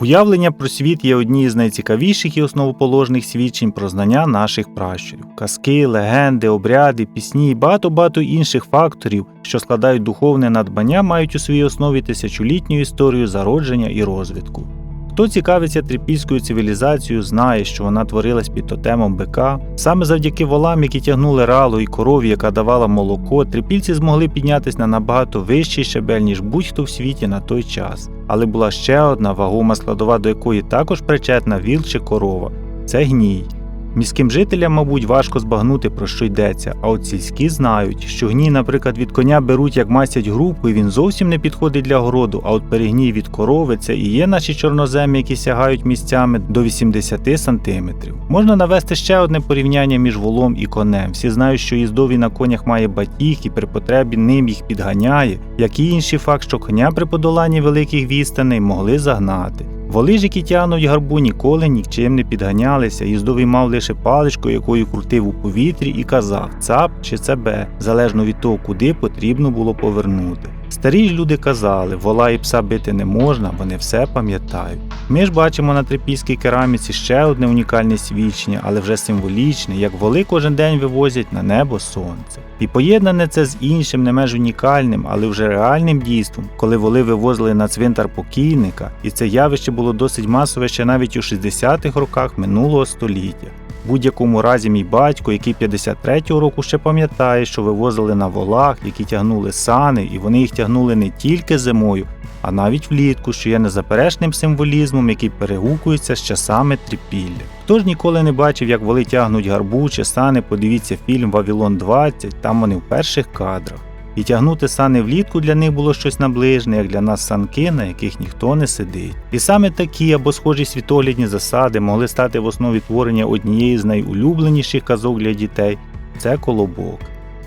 Уявлення про світ є одні з найцікавіших і основоположних свідчень про знання наших пращурів. Казки, легенди, обряди, пісні і багато-багато інших факторів, що складають духовне надбання, мають у своїй основі тисячолітню історію зародження і розвитку. Хто цікавиться трипільською цивілізацією, знає, що вона творилась під тотемом бика. Саме завдяки волам, які тягнули ралу і корові, яка давала молоко, трипільці змогли піднятися на набагато вищий щебель, ніж будь-хто в світі на той час. Але була ще одна вагома складова, до якої також причетна віл чи корова це гній. Міським жителям, мабуть, важко збагнути, про що йдеться, а от сільські знають, що гній, наприклад, від коня беруть як мастять групу, і він зовсім не підходить для городу, а от перегній від корови це і є наші чорноземи, які сягають місцями до 80 сантиметрів. Можна навести ще одне порівняння між волом і конем. Всі знають, що їздовий на конях має батіг і при потребі ним їх підганяє, як і інший факт, що коня при подоланні великих відстаней могли загнати. Воли ж, які тягнуть гарбу, ніколи нічим не підганялися. Їздовий мав лише паличку, якою крутив у повітрі, і казав цап чи цебе, залежно від того, куди потрібно було повернути. Старі люди казали, вола і пса бити не можна, вони все пам'ятають. Ми ж бачимо на трипільській кераміці ще одне унікальне свідчення, але вже символічне, як воли кожен день вивозять на небо сонце. І поєднане це з іншим, не менш унікальним, але вже реальним дійством, коли воли вивозили на цвинтар покійника, і це явище було досить масове ще навіть у 60-х роках минулого століття. В будь-якому разі мій батько, який 53-го року ще пам'ятає, що вивозили на волах, які тягнули сани, і вони їх тягнули не тільки зимою, а навіть влітку, що є незаперечним символізмом, який перегукується з часами трипілля. Хто ж ніколи не бачив, як воли тягнуть гарбу чи сани, подивіться фільм Вавилон 20, там вони в перших кадрах. І тягнути сани влітку для них було щось наближне, як для нас санки, на яких ніхто не сидить. І саме такі або схожі світоглядні засади могли стати в основі творення однієї з найулюбленіших казок для дітей це колобок.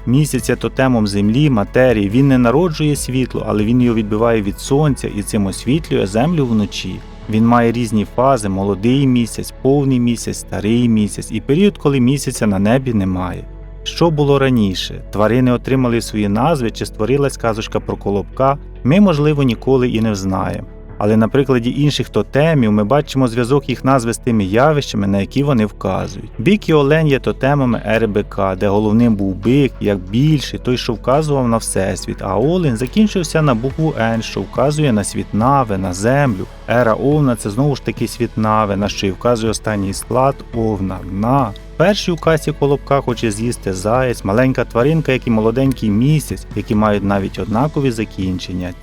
Місяць є тотемом землі, матерії, він не народжує світло, але він його відбиває від сонця і цим освітлює землю вночі. Він має різні фази: молодий місяць, повний місяць, старий місяць і період, коли місяця на небі немає. Що було раніше? Тварини отримали свої назви чи створилась казочка про колобка, ми, можливо, ніколи і не взнаємо. Але на прикладі інших тотемів ми бачимо зв'язок їх назви з тими явищами, на які вони вказують. Бик і олень є тотемами бика, де головним був бик, як більший, той, що вказував на всесвіт, а олень закінчився на букву Н, що вказує на світ Нави, на землю. Ера овна це знову ж таки світ Нави, на що й вказує останній склад овна на. Перший у касі колобка хоче з'їсти заєць, маленька тваринка, як і молоденький місяць, які мають навіть однакові закінчення.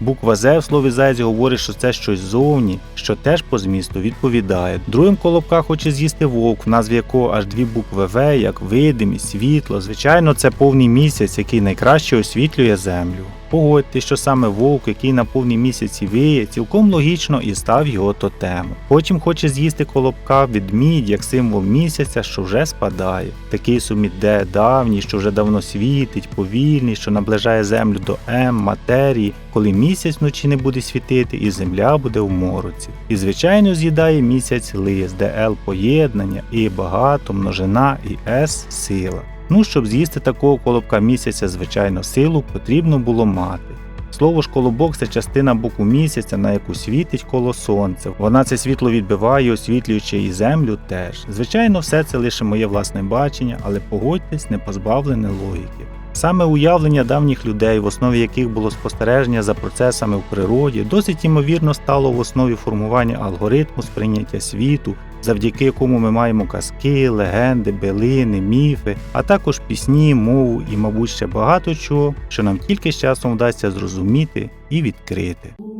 Буква З в слові заєць говорить, що це щось зовні, що теж по змісту відповідає. Другим колобка хоче з'їсти вовк, в назві якого аж дві букви В, як видимість, світло. Звичайно, це повний місяць, який найкраще освітлює землю. Погодьте, що саме вовк, який на повній місяці виє, цілком логічно і став його тотемом. Потім хоче з'їсти колобка відмідь як символ місяця, що вже спадає. Такий суміт де давній, що вже давно світить, повільний, що наближає землю до М, матерії, коли місяць вночі не буде світити і земля буде в мороці. І звичайно з'їдає місяць лист, де Л поєднання, і багато, множина і С сила. Ну, щоб з'їсти такого колобка місяця, звичайно, силу потрібно було мати. Слово ж колобок це частина боку місяця, на яку світить коло сонця. Вона це світло відбиває, освітлюючи і землю теж. Звичайно, все це лише моє власне бачення, але погодьтесь, не позбавлене логіки. Саме уявлення давніх людей, в основі яких було спостереження за процесами в природі, досить ймовірно стало в основі формування алгоритму сприйняття світу, завдяки якому ми маємо казки, легенди, билини, міфи, а також пісні, мову і, мабуть, ще багато чого, що нам тільки з часом вдасться зрозуміти і відкрити.